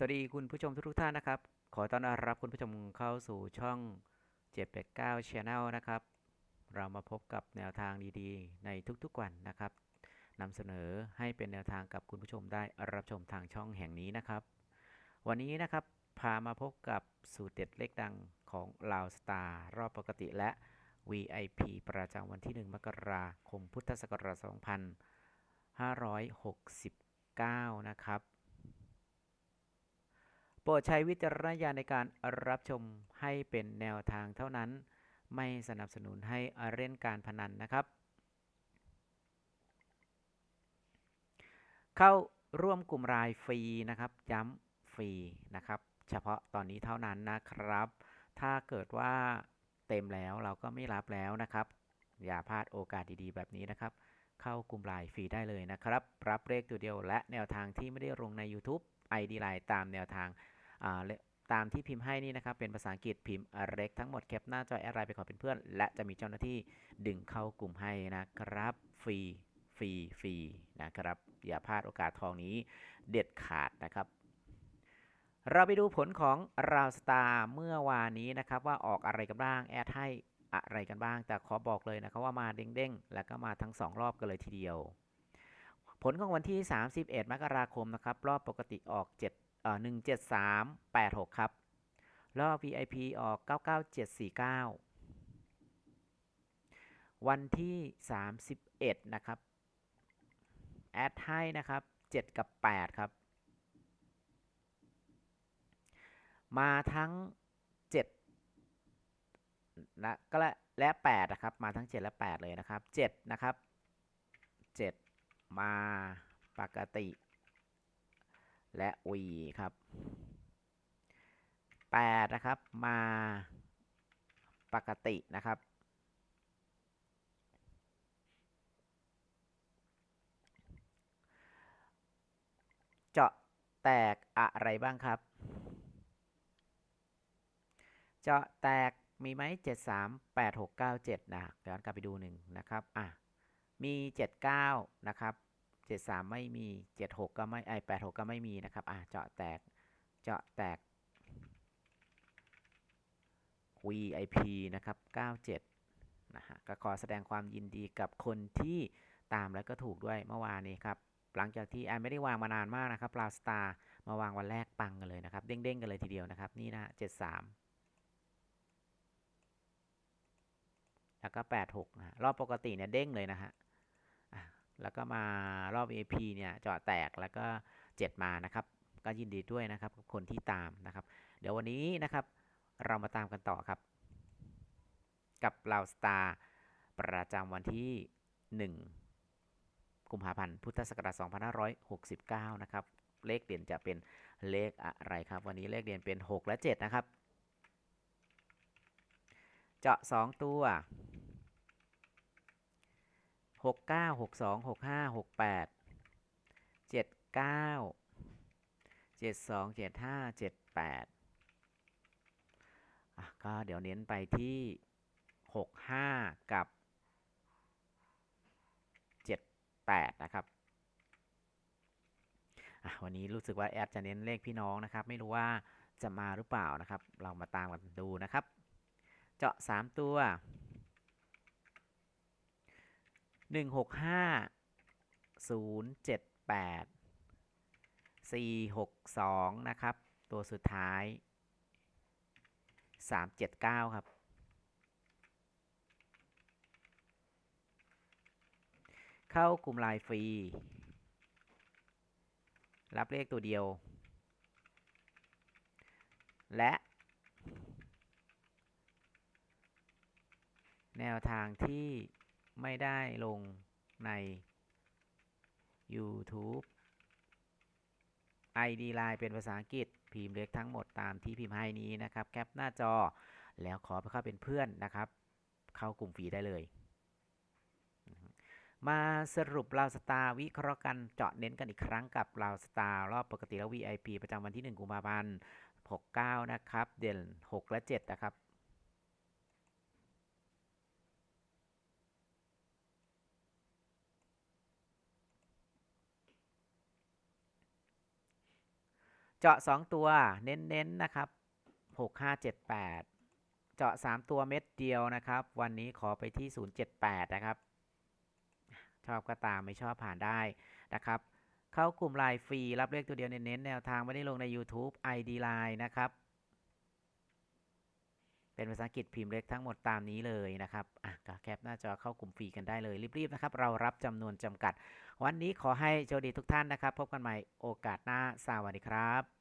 สวัสดีคุณผู้ชมทุกท่านนะครับ ขอต้อนรับคุณผู้ชมเข้าสู่ช่อง 789 Channel นะครับ เรามาพบกับแนวทางดีๆ ในทุกๆวันนะครับนำเสนอให้เป็นแนวทางกับคุณผู้ชมได้รับชมทางช่องแห่งนี้นะครับ วันนี้นะครับพามาพบกับสูตรเด็ดเลขดังของลาวสตาร์รอบปกติและ VIP ประจำวันที่ 1 มกราคมพุทธศักราช2569 นะครับ ปรดใช้วิจารณญาณในการรับชมให้เป็นแนวทางเท่านั้น ไม่สนับสนุนให้เล่นการพนันนะครับ เข้าร่วมกลุ่มรายฟรีนะครับ ย้ำฟรีนะครับ เฉพาะตอนนี้เท่านั้นนะครับ ถ้าเกิดว่าเต็มแล้วเราก็ไม่รับแล้วนะครับ อย่าพลาดโอกาสดีๆ แบบนี้นะครับ เข้ากลุ่มไลน์ฟรีได้เลยนะครับ รับเลขตัวเดียวและแนวทางที่ไม่ได้ลงใน YouTube ID ไลน์ตามแนวทาง ตามที่พิมพ์ให้นี่นะครับ เป็นภาษาอังกฤษพิมพ์เล็กทั้งหมดแคปหน้าจอแอดไลน์ไปขอเป็นเพื่อน และจะมีเจ้าหน้าที่ดึงเข้ากลุ่มให้นะครับ ฟรีฟรีฟรีนะครับ อย่าพลาดโอกาสทองนี้เด็ดขาดนะครับ เราไปดูผลของราวสตาร์เมื่อวานนี้นะครับว่าออกอะไรกันบ้างแอดให้อะไรกันบ้าง แต่ขอบอกเลยนะครับว่ามาเด้งๆ แล้วก็มาทั้ง 2 รอบกันเลยทีเดียว ผลของวันที่ 31 มกราคมนะครับ รอบปกติออก 7 เอ่อ17386ครับรอบ VIP ออก 99749 วันที่ 31 นะครับ แอดให้นะครับ 7 กับ 8 ครับ มาทั้ง 7 นะก็และและ8นะครับ มาทั้ง 7 และ 8 เลยนะครับ 7 นะครับ 7 มาปกติ และ V ครับ8นะครับมาปกตินะครับ เจาะแตกอะไรบ้างครับ เจาะแตกมีไหมเจ็ดสามแปดหกเก้าเจ็ดนะย้อนกลับไปดูหนึ่งนะครับ อะ มีเจ็ดเก้านะครับ เจ็ดสามไม่มีเจ็ดหกก็ไม่ไอแปดหกก็ไม่มีนะครับ อะ เจาะแตก เจาะแตก VIP นะครับ 97 นะฮะ ก็ขอแสดงความยินดีกับคนที่ตามแล้วก็ถูกด้วยเมื่อวานนี้ครับ หลังจากที่ไอไม่ได้วางมานานมากนะครับลาวสตาร์มาวางวันแรกปังกันเลยนะครับ เด้งๆกันเลยทีเดียวนะครับ นี่นะ73แล้วก็ 86 นะรอบปกติเนี่ยเด้งเลยนะฮะ แล้วก็มารอบ VIP เนี่ยเจาะแตกแล้วก็ 7 มานะครับ ก็ยินดีด้วยนะครับกับคนที่ตามนะครับ เดี๋ยววันนี้นะครับเรามาตามกันต่อครับ กับเราสตาร์ประจำวันที่ 1 กุมภาพันธ์พุทธศักราช2569 นะครับ เลขเด่นจะเป็นเลขอะไรครับ วันนี้เลขเด่นเป็น 6 และ 7 นะครับ เจาะ 2 ตัว 6 9 6 2 6 5 6 8 7 9 7 2 7 5 7 8อะก็เดี๋ยวเน้นไปที่6 5กับ7 8นะครับวันนี้รู้สึกว่าแอดจะเน้นเลขพี่น้องนะครับ ไม่รู้ว่าจะมาหรือเปล่านะครับ เรามาตามกันดูนะครับ เจาะ 3 ตัว 1 6 5 0 7 8 4 6 2 นะครับ ตัวสุดท้าย 379 ครับ เข้ากลุ่มไลน์ฟรี รับเลขตัวเดียว และแนวทางที่ ไม่ได้ลงใน YouTube ID Line เป็นภาษาอังกฤษ พิมพ์เล็กทั้งหมดตามที่พิมพ์ให้นี้นะครับ แคปหน้าจอแล้วขอไปเข้าเป็นเพื่อนนะครับ เข้ากลุ่มฟรีได้เลย มาสรุปราวสตาร์วิเคราะห์กันเจาะเน้นกันอีกครั้งกับราวสตาร์รอบปกติและ VIP ประจำวันที่ 1 กุมภาพันธ์69 นะครับ เด่น 6 และ 7 นะครับ เจาะ 2 ตัวเน้นๆนะครับ 6578 เจาะ 3 ตัวเม็ดเดียวนะครับ วันนี้ขอไปที่ 078 นะครับ ชอบก็ตามไม่ชอบผ่านได้นะครับ เข้ากลุ่มไลน์ฟรีรับเลขตัวเดียวเน้นๆแนวทางไม่ได้ลงใน YouTube ID Line นะครับ เป็นภาษาอังกฤษพิมพ์เล็กทั้งหมดตามนี้เลยนะครับอะก็แคปหน้าจอเข้ากลุ่มฟรีกันได้เลย รีบๆนะครับ เรารับจำนวนจำกัด วันนี้ขอให้โชคดีทุกท่านนะครับ พบกันใหม่โอกาสหน้าสวัสดีครับ